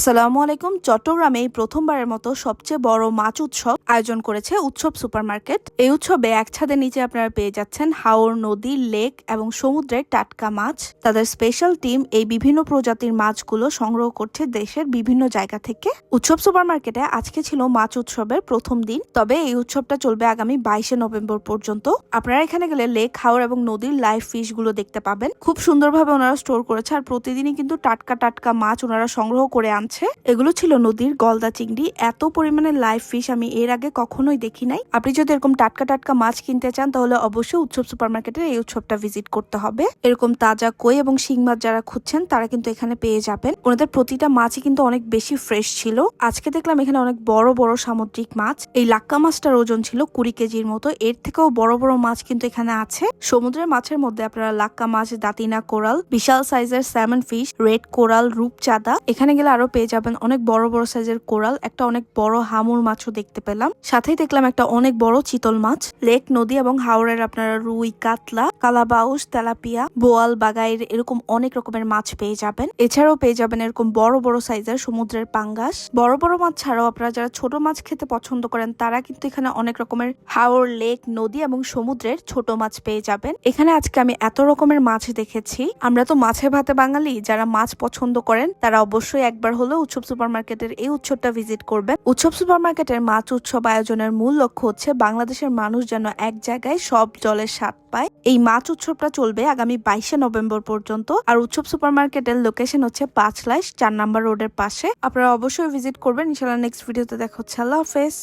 আসসালামু আলাইকুম। চট্টগ্রামে প্রথমবারের মতো সবচেয়ে বড় মাছ উৎসব আয়োজন করেছে উৎসব সুপারমার্কেট। এই উৎসবে এক ছাদের নিচে আপনারা পেয়ে যাচ্ছেন হাওর নদী, লেক এবং সমুদ্রের টাটকা মাছ। তাদের স্পেশাল টিম এই বিভিন্ন প্রজাতির মাছগুলো সংগ্রহ করছে দেশের বিভিন্ন জায়গা থেকে। উৎসব সুপারমার্কেটে আজকে ছিল মাছ উৎসবের প্রথম দিন, তবে এই উৎসবটা চলবে আগামী বাইশে নভেম্বর পর্যন্ত। আপনারা এখানে গেলে লেক, হাওর এবং নদীর লাইভ ফিশগুলো দেখতে পাবেন। খুব সুন্দরভাবে ওনারা স্টোর করেছে আর প্রতিদিনই কিন্তু টাটকা টাটকা মাছ ওনারা সংগ্রহ করে আনছে। এগুলো ছিল নদীর গলদা চিংড়ি। এত পরিমাণে লাইভ ফিশ আমি এর আগে কখনোই দেখি নাই। আপনি যদি এরকম টাটকা টাটকা মাছ কিনতে চান, তাহলে অবশ্যই উৎসব সুপারমার্কেটের এই উৎসবটা ভিজিট করতে হবে। এরকম তাজা কই এবং শিং মাছ যারা খুঁজছেন, তারা কিন্তু এখানে পেয়ে যাবেন। ওনাদের প্রতিটা মাছই কিন্তু অনেক বেশি ফ্রেশ ছিল। আজকে দেখলাম এখানে অনেক বড় বড় সামুদ্রিক মাছ। এই লাক্কা মাছটার ওজন ছিল কুড়ি কেজির মতো। এর থেকেও বড় বড় মাছ কিন্তু এখানে আছে। সমুদ্রের মাছের মধ্যে আপনারা লাক্কা মাছ, দাতিনা কোরাল, বিশাল সাইজের স্যামন ফিশ রেড কোরাল রূপচাঁদা। এখানে গেলে আরও পেয়ে যাবেন অনেক বড় বড় সাইজের কোরাল। একটা অনেক বড় হামুর মাছও দেখতে পেলাম। সাথেই দেখলাম একটা অনেক বড় চিতল মাছ লেক নদী এবং হাওড়ের আপনারা রুই কাতলা কালাবাউস, তেলাপিয়া, বোয়াল, বাগাইর এরকম অনেক রকমের মাছ পেয়ে যাবেন। এছাড়াও পেয়ে যাবেন এরকম বড় বড় সাইজের সমুদ্রের পাঙ্গাস। বড় বড় মাছ ছাড়াও আপনারা যারা ছোট মাছ খেতে পছন্দ করেন, তারা কিন্তু এখানে অনেক রকমের হাওর, লেক, নদী এবং সমুদ্রের ছোট মাছ পেয়ে যাবেন। এখানে আজকে আমি এত রকমের মাছ দেখেছি। আমরা তো মাছে ভাতে বাঙালি, যারা মাছ পছন্দ করেন, তারা অবশ্যই একবার হলেও উৎসব সুপারমার্কেটের এই উৎসবটা ভিজিট করবেন। উৎসব সুপারমার্কেটের মাছ উৎসব আয়োজনের মূল লক্ষ্য হচ্ছে বাংলাদেশের মানুষ যেন এক জায়গায় সব জলের স্বাদ পায়। এই মাছ উৎসবটা চলবে আগামী বাইশে নভেম্বর পর্যন্ত। আর উৎসব সুপার সুপারমার্কেটের লোকেশন হচ্ছে পাঁচ লাইশ চার নাম্বার রোডের পাশে। আপনারা অবশ্যই ভিজিট করবেন। ইনশাল্লাহ নেক্সট ভিডিওতে দেখা হচ্ছে। আল্লাহ হাফেজ।